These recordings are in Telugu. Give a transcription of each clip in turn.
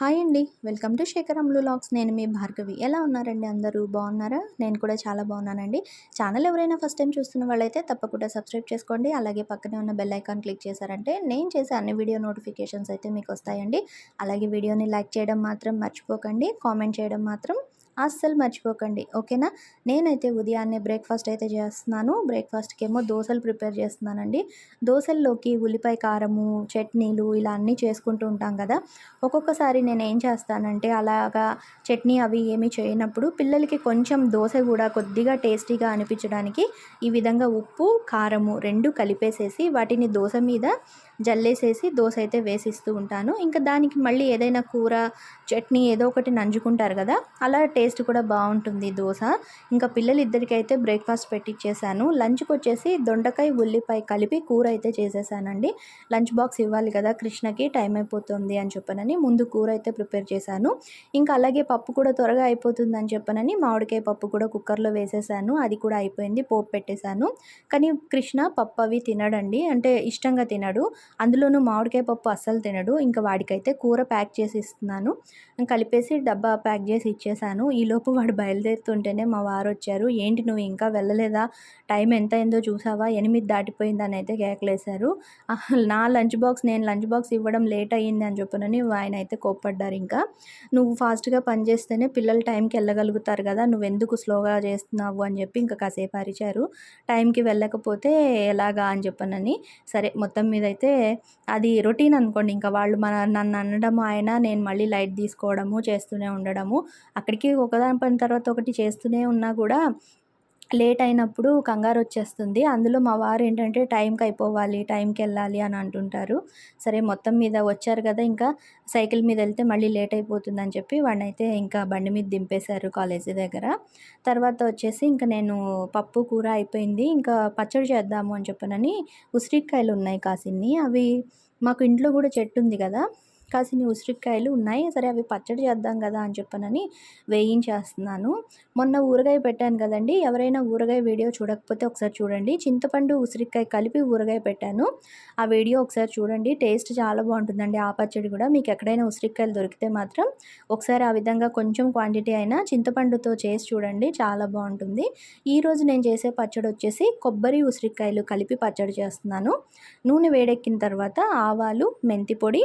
హాయ్ అండి. వెల్కమ్ టు శేఖరంలు లాగ్స్. నేను మీ భార్గవి. ఎలా ఉన్నారండి అందరూ? బాగున్నారా? నేను కూడా చాలా బాగున్నానండి. ఛానల్ ఎవరైనా ఫస్ట్ టైం చూస్తున్న వాళ్ళైతే తప్పకుండా సబ్స్క్రైబ్ చేసుకోండి. అలాగే పక్కనే ఉన్న బెల్ ఐకాన్ క్లిక్ చేశారంటే నేను చేసే అన్ని వీడియో నోటిఫికేషన్స్ అయితే మీకు వస్తాయండి. అలాగే వీడియోని లైక్ చేయడం మాత్రం మర్చిపోకండి. కామెంట్ చేయడం మాత్రం అస్సలు మర్చిపోకండి ఓకేనా? నేనైతే ఉదయాన్నే బ్రేక్ఫాస్ట్ అయితే చేస్తున్నాను. బ్రేక్ఫాస్ట్కి ఏమో దోశలు ప్రిపేర్ చేస్తున్నానండి. దోశల్లోకి ఉల్లిపాయ కారము చట్నీలు ఇలా అన్నీ చేసుకుంటూ ఉంటాం కదా. ఒక్కొక్కసారి నేను ఏం చేస్తానంటే అలాగా చట్నీ అవి ఏమీ చేయనప్పుడు పిల్లలకి కొంచెం దోశ కూడా కొద్దిగా టేస్టీగా అనిపించడానికి ఈ విధంగా ఉప్పు కారము రెండు కలిపేసేసి వాటిని దోశ మీద జల్లేసేసి దోశ అయితే వేసిస్తూ ఉంటాను. ఇంకా దానికి మళ్ళీ ఏదైనా కూర చట్నీ ఏదో ఒకటి నంజుకుంటారు కదా అలా టేస్ట్ టేస్ట్ కూడా బాగుంటుంది దోశ. ఇంకా పిల్లలిద్దరికైతే అయితే బ్రేక్ఫాస్ట్ పెట్టించేసాను లంచ్కి వచ్చేసి దొండకాయ ఉల్లిపాయ కలిపి కూర అయితే చేసేసానండి. లంచ్ బాక్స్ ఇవ్వాలి కదా కృష్ణకి టైం అయిపోతుంది అని చెప్పనని ముందు కూర అయితే ప్రిపేర్ చేశాను. ఇంకా అలాగే పప్పు కూడా త్వరగా అయిపోతుంది అని చెప్పనని మామిడికాయ పప్పు కూడా కుక్కర్లో వేసేసాను. అది కూడా అయిపోయింది పోపు పెట్టేశాను. కానీ కృష్ణ పప్పు అవి తినడండి. అంటే ఇష్టంగా తినడు. అందులోనూ మామిడికాయ పప్పు అస్సలు తినడు. ఇంకా వాడికైతే కూర ప్యాక్ చేసి ఇస్తున్నాను. కలిపేసి డబ్బా ప్యాక్ చేసి ఇచ్చేసాను. ఈలోపు వాడు బయలుదేరుతుంటేనే మా వారు వచ్చారు. ఏంటి నువ్వు ఇంకా వెళ్ళలేదా? టైం ఎంత అయిందో చూసావా? ఎనిమిది దాటిపోయిందని అయితే కేకలేశారు నా లంచ్ బాక్స్ నేను లంచ్ బాక్స్ ఇవ్వడం లేట్ అయ్యింది అని చెప్పనని ఆయన అయితే కోప్పడ్డారు ఇంకా. నువ్వు ఫాస్ట్గా పని చేస్తేనే పిల్లలు టైంకి వెళ్ళగలుగుతారు కదా? నువ్వు ఎందుకు స్లోగా చేస్తున్నావు అని చెప్పి ఇంకా కాసేపు అరిచారు. టైంకి వెళ్ళకపోతే ఎలాగా అని చెప్పనని. సరే మొత్తం మీద అయితే అది రొటీన్ అనుకోండి. ఇంకా వాళ్ళు మన నన్ను అనడము ఆయన నేను మళ్ళీ లైట్ తీసుకోవడము చేస్తూనే ఉండడము. అక్కడికి ఒకదాని పని తర్వాత ఒకటి చేస్తూనే ఉన్నా కూడా లేట్ అయినప్పుడు కంగారు వచ్చేస్తుంది. అందులో మా వారు ఏంటంటే టైంకి అయిపోవాలి టైంకి వెళ్ళాలి అని అంటుంటారు. సరే మొత్తం మీద వచ్చారు కదా ఇంకా సైకిల్ మీద వెళ్తే మళ్ళీ లేట్ అయిపోతుంది అని చెప్పి వాడినైతే ఇంకా బండి మీద దింపేశారు కాలేజీ దగ్గర. తర్వాత వచ్చేసి ఇంకా నేను పప్పు కూర అయిపోయింది ఇంకా పచ్చడి చేద్దాము అని చెప్పనని ఉసిరికాయలు ఉన్నాయి కాసిన్ని. అవి మాకు ఇంట్లో కూడా చెట్టు ఉంది కదా కాసిన ఉసిరికాయలు ఉన్నాయి. సరే అవి పచ్చడి చేద్దాం కదా అని చెప్పనని వేయించేస్తున్నాను. మొన్న ఊరగాయ పెట్టాను కదండి. ఎవరైనా ఊరగాయ వీడియో చూడకపోతే ఒకసారి చూడండి. చింతపండు ఉసిరికాయ కలిపి ఊరగాయ పెట్టాను. ఆ వీడియో ఒకసారి చూడండి. టేస్ట్ చాలా బాగుంటుందండి. ఆ పచ్చడి కూడా. మీకు ఎక్కడైనా ఉసిరికాయలు దొరికితే మాత్రం ఒకసారి ఆ విధంగా కొంచెం క్వాంటిటీ అయినా చింతపండుతో చేసి చూడండి. చాలా బాగుంటుంది. ఈరోజు నేను చేసే పచ్చడి వచ్చేసి కొబ్బరి ఉసిరికాయలు కలిపి పచ్చడి చేస్తున్నాను. నూనె వేడెక్కిన తర్వాత ఆవాలు మెంతి పొడి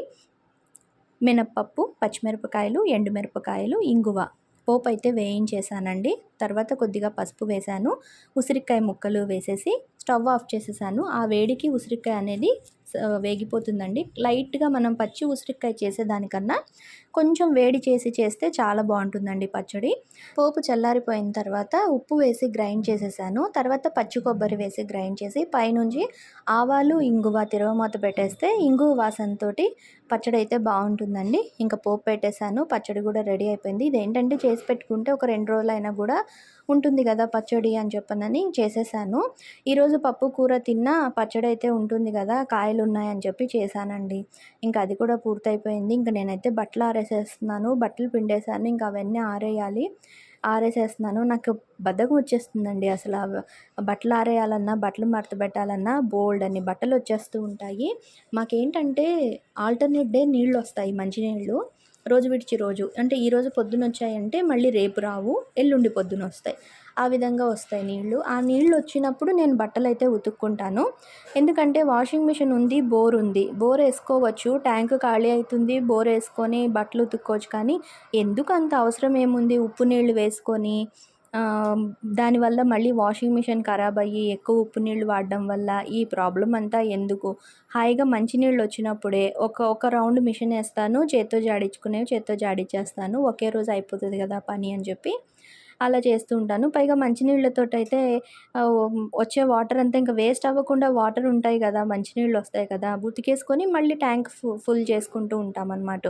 మినప్పప్పు పచ్చిమిరపకాయలు ఎండుమిరపకాయలు ఇంగువ. పోపు అయితే వేయించేసానండి తర్వాత కొద్దిగా పసుపు వేశాను. ఉసిరికాయ ముక్కలు వేసేసి స్టవ్ ఆఫ్ చేసేసాను. ఆ వేడికి ఉసిరికాయ అనేది వేగిపోతుందండి. లైట్గా మనం పచ్చి ఉసిరికాయ చేసేదానికన్నా కొంచెం వేడి చేసి చేస్తే చాలా బాగుంటుందండి పచ్చడి. పోపు చల్లారిపోయిన తర్వాత ఉప్పు వేసి గ్రైండ్ చేసేసాను. తర్వాత పచ్చి కొబ్బరి వేసి గ్రైండ్ చేసి పైనుంచి ఆవాలు ఇంగువ తిరవమూత పెట్టేస్తే ఇంగువ వాసనతో పచ్చడి అయితే బాగుంటుందండి. ఇంకా పోపు పెట్టేశాను. పచ్చడి కూడా రెడీ అయిపోయింది. ఇది ఏంటంటే చేసి పెట్టుకుంటే ఒక రెండు రోజులైనా కూడా ఉంటుంది కదా పచ్చడి అని చెప్పనని చేసేసాను. ఈరోజు పప్పు కూర తిన్నా పచ్చడి అయితే ఉంటుంది కదా కాయలు ఉన్నాయని చెప్పి చేశానండి. ఇంకా అది కూడా పూర్తయిపోయింది. ఇంకా నేనైతే బట్టలు ఆరేసేస్తున్నాను. బట్టలు పిండేశాను. ఇంకా అవన్నీ ఆరేయాలి. ఆరేసేస్తున్నాను. నాకు బద్ధకం వచ్చేస్తుందండి అసలు. బట్టలు ఆరేయాలన్నా బట్టలు మడత పెట్టాలన్నా బోల్డ్ అని బట్టలు వచ్చేస్తూ ఉంటాయి. మాకేంటంటే ఆల్టర్నేట్ డే నీళ్ళు వస్తాయి మంచినీళ్ళు. రోజు విడిచి రోజు. అంటే ఈరోజు పొద్దున వచ్చాయంటే మళ్ళీ రేపు రావు ఎల్లుండి పొద్దున వస్తాయి. ఆ విధంగా వస్తాయి నీళ్ళు ఆ నీళ్ళు వచ్చినప్పుడు నేను బట్టలు అయితే ఉతుక్కుంటాను. ఎందుకంటే వాషింగ్ మిషన్ ఉంది బోర్ ఉంది. బోర్ వేసుకోవచ్చు ట్యాంక్ ఖాళీ అవుతుంది బోర్ వేసుకొని బట్టలు ఉతుక్కోవచ్చు. కానీ ఎందుకు అంత అవసరం ఏముంది? ఉప్పు నీళ్ళు వేసుకొని దానివల్ల మళ్ళీ వాషింగ్ మిషన్ ఖరాబ్ అయ్యి ఎక్కువ ఉప్పు నీళ్ళు వాడడం వల్ల ఈ ప్రాబ్లం అంతా ఎందుకు? హాయిగా మంచినీళ్ళు వచ్చినప్పుడే ఒక ఒక రౌండ్ మిషన్ వేస్తాను చేత్తో జాడించుకునేవి చేత్తో జాడించేస్తాను ఒకే రోజు అయిపోతుంది కదా పని అని చెప్పి. అలా చేస్తూ ఉంటాను. పైగా మంచినీళ్ళతో అయితే వచ్చే వాటర్ అంతా ఇంకా వేస్ట్ అవ్వకుండా వాటర్ ఉంటాయి కదా మంచినీళ్ళు వస్తాయి కదా ఉతికేసుకొని మళ్ళీ ట్యాంక్ ఫుల్ చేసుకుంటూ ఉంటాం అనమాట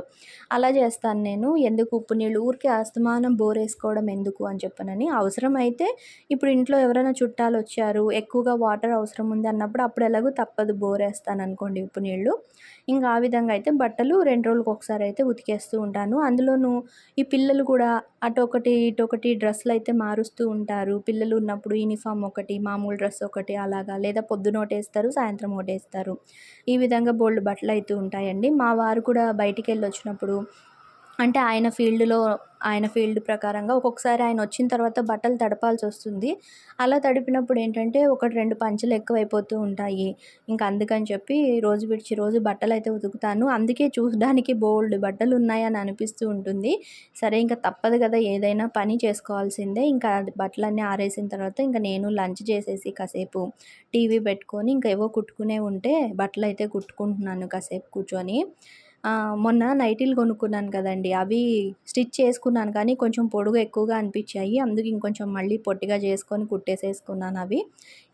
అలా చేస్తాను నేను. ఎందుకు ఉప్పు నీళ్ళు? ఊరికే అస్తమానం బోర్ వేసుకోవడం ఎందుకు అని చెప్పనని అవసరం అయితే ఇప్పుడు ఇంట్లో ఎవరైనా చుట్టాలు వచ్చారు ఎక్కువగా వాటర్ అవసరం ఉంది అన్నప్పుడు అప్పుడు ఎలాగో తప్పదు బోర్ వేస్తాను అనుకోండి ఉప్పు నీళ్ళు. ఇంకా ఆ విధంగా అయితే బట్టలు రెండు రోజులకు ఒకసారి అయితే ఉతికేస్తూ ఉంటాను. అందులోనూ ఈ పిల్లలు కూడా అటు ఒకటి ఇటు ఒకటి డ్రెస్సులు అయితే మారుస్తూ ఉంటారు. పిల్లలు ఉన్నప్పుడు యూనిఫామ్ ఒకటి మామూలు డ్రెస్ ఒకటి అలాగా లేదా పొద్దున ఒకటేస్తారు సాయంత్రం ఒకటేస్తారు ఈ విధంగా బోల్డ్ బట్టలు అయితే ఉంటాయండి. మా వారు కూడా బయటికి వెళ్ళి వచ్చినప్పుడు అంటే ఆయన ఫీల్డ్‌లో ఆయన ఫీల్డ్ ప్రకారంగా ఒక్కొక్కసారి ఆయన వచ్చిన తర్వాత బట్టలు తడపాల్సి వస్తుంది. అలా తడిపినప్పుడు ఏంటంటే ఒకటి, రెండు పంచలు ఎక్కువైపోతూ ఉంటాయి. ఇంకా అందుకని చెప్పి రోజు విడిచి రోజు బట్టలైతే ఉతుకుతాను. అందుకే చూడడానికి బోల్డ్ బట్టలు ఉన్నాయని అనిపిస్తూ ఉంటుంది. సరే ఇంకా తప్పదు కదా! ఏదైనా పని చేసుకోవాల్సిందే. ఇంకా బట్టలన్నీ ఆరేసిన తర్వాత ఇంక నేను లంచ్ చేసేసి కాసేపు టీవీ పెట్టుకొని ఇంకా ఏవో కుట్టుకునే ఉంటే అయితే కుట్టుకుంటున్నాను కాసేపు కూర్చొని. మొన్న నైటీలు కొనుక్కున్నాను కదండీ! అవి స్టిచ్ చేసుకున్నాను కానీ కొంచెం పొడుగు ఎక్కువగా అనిపించాయి. అందుకు ఇంకొంచెం మళ్ళీ పొట్టిగా చేసుకొని కుట్టేసేసుకున్నాను అవి.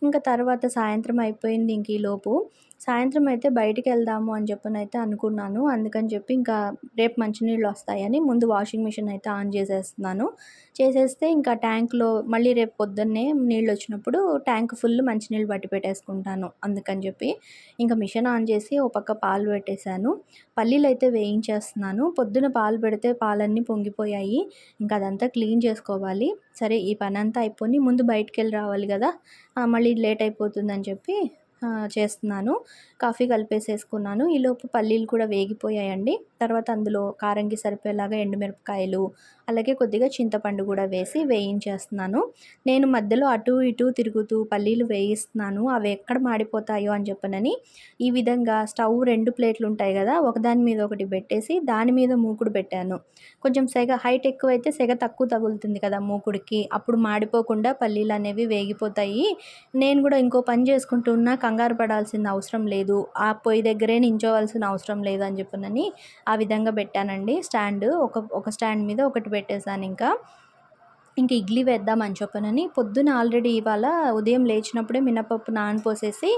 ఇంకా తర్వాత సాయంత్రం అయిపోయింది ఇంక ఈలోపు. సాయంత్రం అయితే బయటికి వెళ్దాము అని చెప్పనైతే అనుకున్నాను. అందుకని చెప్పి ఇంకా రేపు మంచినీళ్ళు వస్తాయని ముందు వాషింగ్ మిషన్ అయితే ఆన్ చేసేస్తున్నాను. చేసేస్తే ఇంకా ట్యాంక్‌లో మళ్ళీ రేపు పొద్దున్నే నీళ్ళు వచ్చినప్పుడు ట్యాంక్ ఫుల్ మంచినీళ్ళు పట్టి పెట్టేసుకుంటాను. అందుకని చెప్పి ఇంకా మిషన్ ఆన్ చేసి ఓ పక్క పాలు పెట్టేశాను. అయితే వేయించేస్తున్నాను. పొద్దున పాలు పెడితే పాలన్నీ పొంగిపోయాయి. ఇంకా అదంతా క్లీన్ చేసుకోవాలి. సరే ఈ పని అంతా అయిపోయి ముందు బయటికి వెళ్ళి రావాలి కదా! మళ్ళీ లేట్ అయిపోతుందని చెప్పి చేస్తున్నాను. కాఫీ కలిపేసేసుకున్నాను. ఈలోపు పల్లీలు కూడా వేగిపోయాయండి. తర్వాత అందులో కారంకి సరిపోయేలాగా ఎండుమిరపకాయలు, అలాగే కొద్దిగా చింతపండు కూడా వేసి వేయించేస్తున్నాను. నేను మధ్యలో అటు ఇటు తిరుగుతూ పల్లీలు వేయిస్తున్నాను. అవి ఎక్కడ మాడిపోతాయో అని చెప్పనని ఈ విధంగా స్టవ్ రెండు ప్లేట్లు ఉంటాయి కదా! ఒకదాని మీద ఒకటి పెట్టేసి దాని మీద మూకుడు పెట్టాను. కొంచెం సెగ హైట్ ఎక్కువైతే సెగ తక్కువ తగులుతుంది కదా మూకుడికి. అప్పుడు మాడిపోకుండా పల్లీలు అనేవి వేగిపోతాయి. నేను కూడా ఇంకో పని చేసుకుంటున్నా కంగారు పడాల్సిన అవసరం లేదు. ఆ పొయ్యి దగ్గరే నించోవాల్సిన అవసరం లేదు అని చెప్పనని ఆ విధంగా పెట్టానండి స్టాండ్. ఒక ఒక స్టాండ్ మీద ఒకటి పెట్టేసాను ఇంకా. ఇంక ఇడ్లీ వేద్దాం అని చెప్పనని పొద్దున ఆల్రెడీ ఇవాళ ఉదయం లేచినప్పుడే మినపప్పు నానపోసేసి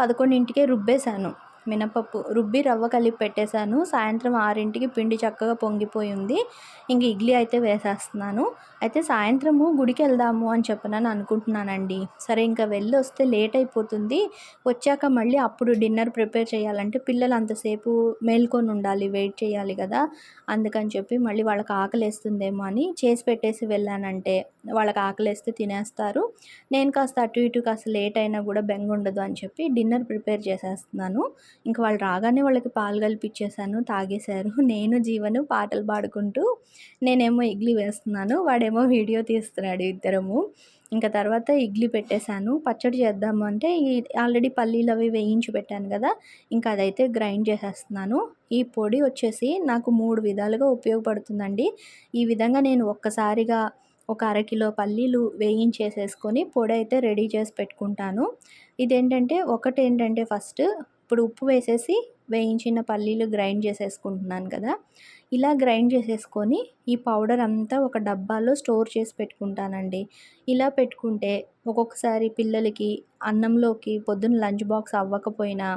11కే రుబ్బేశాను. మినపప్పు రుబ్బి రవ్వ కలిపి పెట్టేశాను. సాయంత్రం ఆరింటికి పిండి చక్కగా పొంగిపోయి ఉంది. ఇంక ఇడ్లీ అయితే వేసేస్తున్నాను. అయితే సాయంత్రము గుడికి వెళ్దాము అని చెప్పనని అనుకుంటున్నానండి. సరే ఇంకా వెళ్ళి వస్తే లేట్ అయిపోతుంది. వచ్చాక మళ్ళీ అప్పుడు డిన్నర్ ప్రిపేర్ చేయాలంటే పిల్లలు అంతసేపు మేల్కొని ఉండాలి. వెయిట్ చేయాలి కదా! అందుకని చెప్పి మళ్ళీ వాళ్ళకి ఆకలేస్తుందేమో అని చేసి పెట్టేసి వెళ్ళానంటే వాళ్ళకి ఆకలేస్తే తినేస్తారు. నేను కాస్త అటు ఇటు కాస్త లేట్ అయినా కూడా బెంగుండదు అని చెప్పి డిన్నర్ ప్రిపేర్ చేసేస్తున్నాను. ఇంకా వాళ్ళు రాగానే వాళ్ళకి పాలు కలిపిచ్చేసాను. తాగేశారు. నేను జీవను పాటలు పాడుకుంటూ నేనేమో ఇడ్లీ వేస్తున్నాను. వాడేమో వీడియో తీస్తున్నాడు ఇద్దరము. ఇంకా తర్వాత ఇడ్లీ పెట్టేశాను. పచ్చడి చేద్దాము అంటే ఈ ఆల్రెడీ పల్లీలు అవి వేయించి పెట్టాను కదా! ఇంకా అదైతే గ్రైండ్ చేసేస్తున్నాను. ఈ పొడి వచ్చేసి నాకు మూడు విధాలుగా ఉపయోగపడుతుందండి. ఈ విధంగా నేను ఒక్కసారిగా ఒక అరకిలో పల్లీలు వేయించేసేసుకొని అయితే రెడీ చేసి పెట్టుకుంటాను. ఇదేంటంటే ఒకటేంటంటే ఫస్ట్ ఇప్పుడు ఉప్పు వేసేసి వేయించిన పల్లీలు గ్రైండ్ చేసేసుకుంటున్నాను కదా! ఇలా గ్రైండ్ చేసేసుకొని ఈ పౌడర్ అంతా ఒక డబ్బాలో స్టోర్ చేసి పెట్టుకుంటానండి. ఇలా పెట్టుకుంటే ఒక్కొక్కసారి పిల్లలకి అన్నంలోకి పొద్దున్న లంచ్ బాక్స్ అవ్వకపోయినా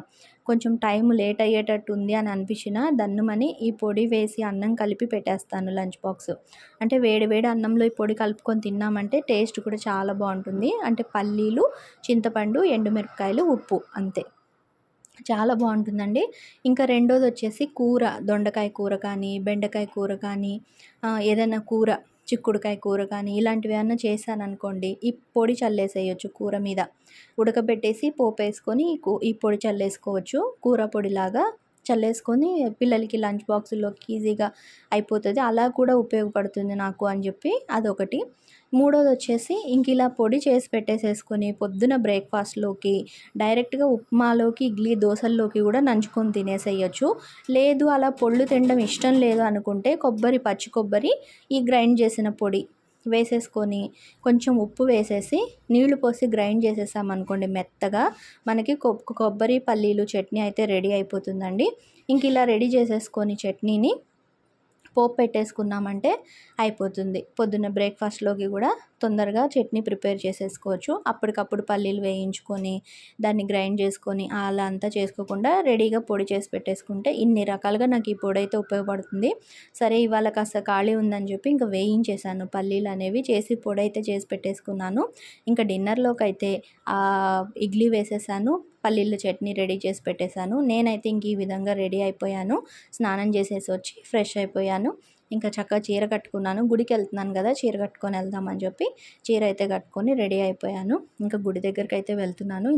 కొంచెం టైం లేట్ అయ్యేటట్టు ఉంది అని అనిపించినా దన్నుమని ఈ పొడి వేసి అన్నం కలిపి పెట్టేస్తాను లంచ్ బాక్స్. అంటే వేడి వేడి అన్నంలో ఈ పొడి కలుపుకొని తిన్నామంటే టేస్ట్ కూడా చాలా బాగుంటుంది అంటే పల్లీలు, చింతపండు, ఎండుమిరపకాయలు, ఉప్పు అంతే. చాలా బాగుంటుందండి ఇంకా రెండోది వచ్చేసి కూర దొండకాయ కూర కానీ, బెండకాయ కూర కానీ ఏదైనా కూర చిక్కుడుకాయ కూర కానీ ఇలాంటివి ఇలాంటివేమన్నా చేశాననుకోండి ఈ పొడి చల్లేసేయొచ్చు కూర మీద. ఉడకబెట్టేసి పోపేసుకొని ఈ కూ ఈ పొడి చల్లేసుకోవచ్చు. కూర పొడిలాగా చల్లేసుకొని పిల్లలకి లంచ్ బాక్సుల్లోకి ఈజీగా అయిపోతుంది అలా కూడా ఉపయోగపడుతుంది నాకు అని చెప్పి అదొకటి. మూడోది వచ్చేసి ఇంక ఇలా పొడి చేసి పెట్టేసేసుకొని పొద్దున బ్రేక్‌ఫాస్ట్‌లోకి డైరెక్ట్‌గా ఉప్మాలోకి, ఇడ్లీ, దోశల్లోకి కూడా నంచుకొని తినేసేయొచ్చు. లేదు అలా పొళ్ళు తినడం ఇష్టం లేదు అనుకుంటే కొబ్బరి పచ్చి కొబ్బరి ఈ గ్రైండ్ చేసిన పొడి వేసేసుకొని కొంచెం ఉప్పు వేసేసి నీళ్ళు పోసి గ్రైండ్ చేసేసామనుకోండి మెత్తగా మనకి కొబ్బరి, పల్లీలు చట్నీ అయితే రెడీ అయిపోతుందండి. ఇంక ఇలా రెడీ చేసేసుకొని చట్నీని పోపు పెట్టేసుకున్నామంటే అయిపోతుంది. పొద్దున్న బ్రేక్‌ఫాస్ట్‌లోకి కూడా తొందరగా చట్నీ ప్రిపేర్ చేసేసుకోవచ్చు. అప్పటికప్పుడు పల్లీలు వేయించుకొని దాన్ని గ్రైండ్ చేసుకొని అలా అంతా చేసుకోకుండా రెడీగా పొడి చేసి పెట్టేసుకుంటే ఇన్ని రకాలుగా నాకు ఈ పొడి అయితే ఉపయోగపడుతుంది. సరే ఇవాళ కాస్త ఖాళీ ఉందని చెప్పి ఇంకా వేయించేశాను పల్లీలనేవి చేసి పొడి అయితే చేసి పెట్టేసుకున్నాను. ఇంకా డిన్నర్లోకి అయితే ఇడ్లీ వేసేసాను. పల్లీల చట్నీ రెడీ చేసి పెట్టేశాను. నేనైతే ఇంక ఈ విధంగా రెడీ అయిపోయాను. స్నానం చేసేసి వచ్చి ఫ్రెష్ అయిపోయాను. ఇంకా చక్కగా చీర కట్టుకున్నాను. గుడికి వెళ్తున్నాను కదా! చీర కట్టుకొని వెళ్దాం అని చెప్పి చీర అయితే కట్టుకొని రెడీ అయిపోయాను. ఇంకా గుడి దగ్గరికి అయితే వెళ్తున్నాను.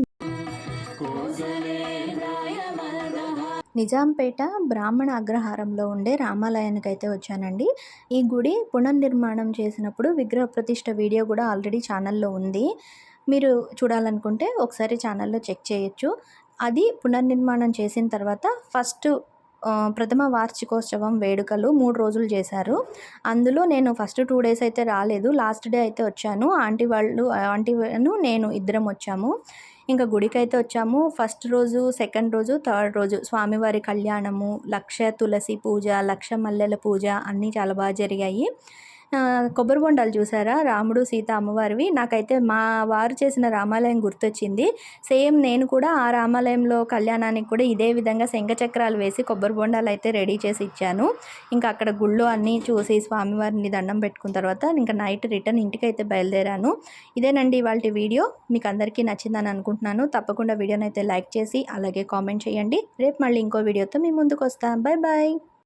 నిజాంపేట బ్రాహ్మణ అగ్రహారంలో ఉండే రామాలయానికి అయితే వచ్చానండి ఈ గుడి పునర్నిర్మాణం చేసినప్పుడు విగ్రహ ప్రతిష్ట వీడియో కూడా ఆల్రెడీ ఛానల్లో ఉంది మీరు చూడాలనుకుంటే ఒకసారి ఛానల్లో చెక్ చేయొచ్చు అది పునర్నిర్మాణం చేసిన తర్వాత ఫస్ట్ ప్రథమ వార్షికోత్సవం వేడుకలు మూడు రోజులు చేశారు. అందులో నేను ఫస్ట్ టూ డేస్ అయితే రాలేదు. లాస్ట్ డే అయితే వచ్చాను. ఆంటీ వాళ్ళు ఆంటీ నేను ఇద్దరం వచ్చాము. ఇంకా గుడికి అయితే వచ్చాము. ఫస్ట్ రోజు సెకండ్ రోజు థర్డ్ రోజు స్వామివారి కళ్యాణము లక్ష తులసి పూజ లక్ష మల్లెల పూజ అన్నీ చాలా బాగా జరిగాయి. కొబ్బరి బొండాలు చూసారా? రాముడు సీత అమ్మవారివి. నాకైతే మా వారు చేసిన రామాలయం గుర్తొచ్చింది. సేమ్ నేను కూడా ఆ రామాలయంలో కళ్యాణానికి కూడా ఇదే విధంగా శంఖచక్రాలు వేసి కొబ్బరి బొండాలు అయితే రెడీ చేసి ఇచ్చాను. ఇంకా అక్కడ గుళ్ళు అన్నీ చూసి స్వామివారిని దండం పెట్టుకున్న తర్వాత ఇంకా నైట్ రిటర్న్ ఇంటికి అయితే బయలుదేరాను. ఇదేనండి ఇవాళ వీడియో. మీకు అందరికీ నచ్చిందని అనుకుంటున్నాను. తప్పకుండా వీడియోని అయితే లైక్ చేసి అలాగే కామెంట్ చేయండి. రేపు మళ్ళీ ఇంకో వీడియోతో మీ ముందుకు వస్తాను బాయ్ బాయ్